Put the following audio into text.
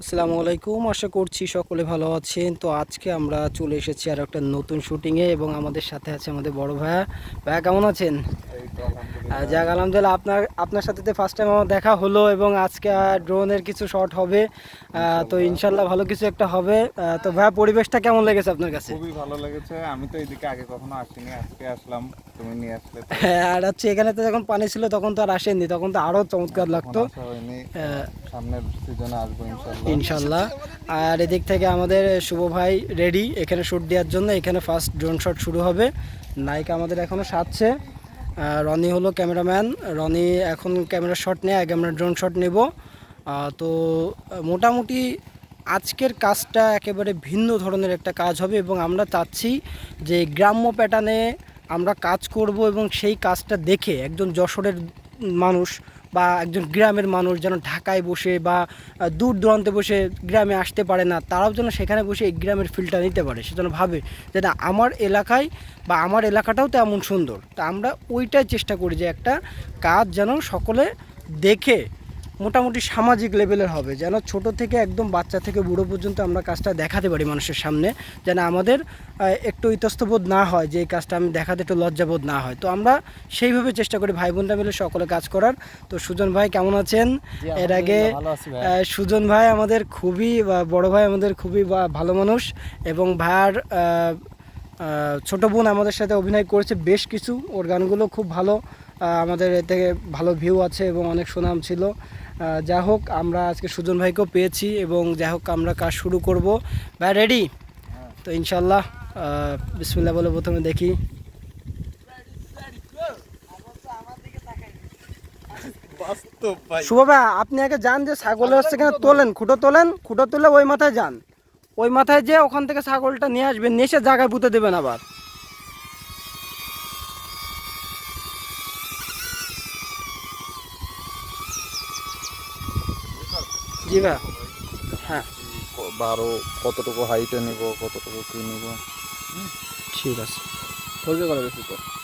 আসসালামু আলাইকুম আশা করছি সকলে ভালো আছেন। তো আজকে আমরা চলে এসেছি আর একটা নতুন শুটিংয়ে এবং আমাদের সাথে আছে আমাদের বড় ভাইয়া। ভাইয়া, কেমন আছেন? যাক আলহামদুলিল্লাহ আপনার আপনার সাথে তো ফার্স্ট টাইম আমার দেখা হলো এবং আজকে ড্রোনের কিছু শট হবে। তো ইনশাল্লাহ। ভালো কিছু একটা হবে। তো ভাইয়া পরিবেশটা কেমন লেগেছে আপনার কাছে? খুবই ভালো লেগেছে। আমি তো এদিকে আগে কখনো আসিনি আজকে আসলাম তুমি নিয়ে আসলে হ্যাঁ, আর হচ্ছে এখানে তো যখন পানি ছিল তখন তো আর আসেননি তখন তো আরও চমৎকার লাগতো। সামনের সিজনে আসব ইনশাল্লাহ। ইনশাল্লাহ। আর এদিক থেকে আমাদের শুভ ভাই রেডি এখানে শ্যুট দেওয়ার জন্য এখানে ফার্স্ট ড্রোন শট শুরু হবে। নায়িকা আমাদের এখনও সাজছে রনি হলো ক্যামেরাম্যান। রনি এখন ক্যামেরা শট নেয়, আগে আমরা ড্রোন শট নেব। তো মোটামুটি আজকের কাজটা একেবারে ভিন্ন ধরনের একটা কাজ হবে এবং আমরা চাচ্ছি যে গ্রাম্য প্যাটার্নে আমরা কাজ করব এবং সেই কাজটা দেখে একজন যশোরের মানুষ বা একজন গ্রামের মানুষ যেন ঢাকায় বসে বা দূর দূরান্তে বসে গ্রামে আসতে পারে না, তারাও যেন সেখানে বসে এই গ্রামের ফিলটা নিতে পারে। সে যেন ভাবে যে না, আমার এলাকায় বা আমার এলাকাটাও তো এমন সুন্দর। তা আমরা ওইটাই চেষ্টা করি যে একটা কাজ যেন সকলে দেখে মোটামুটি সামাজিক লেভেলের হবে যেন ছোট থেকে একদম বাচ্চা থেকে বুড়ো পর্যন্ত আমরা কাজটা দেখাতে পারি মানুষের সামনে যেন আমাদের একটু ইতস্তবোধ না হয় যে এই কাজটা আমি দেখাতে একটু লজ্জাবোধ না হয়। তো আমরা সেইভাবে চেষ্টা করি ভাই বোনরা মিলে সকলে কাজ করার। তো সুজন ভাই কেমন আছেন? এর আগে সুজন ভাই আমাদের খুবই বড় ভাই আমাদের খুবই ভালো মানুষ এবং ভাইয়ার ছোট বোন আমাদের সাথে অভিনয় করেছে বেশ কিছু। ওর গানগুলো খুব ভালো আমাদের এতে ভালো ভিউ আছে এবং অনেক সুনাম ছিল। যা হোক আমরা আজকে সুজন ভাইকেও পেয়েছি এবং যাই হোক আমরা কাজ শুরু করব। ভাই রেডি তো ইনশাল্লাহ বিসমিল্লা বলে প্রথমে দেখি। শুভ ভাই আপনি আগে যান যে ছাগল হচ্ছে এখানে তোলেন খুঁটো তোলেন খুঁটো তুলে ওই মাথায় যান। ওই মাথায় যে ওখান থেকে ছাগলটা নিয়ে আসবেন নিয়ে এসে জায়গায় পুঁতে দেবেন আবার। জি ভাই হ্যাঁ বারো কতটুকু হাইটে নিব কতটুকু কি নিব ঠিক আছে ধৈর্য করে বেশি তো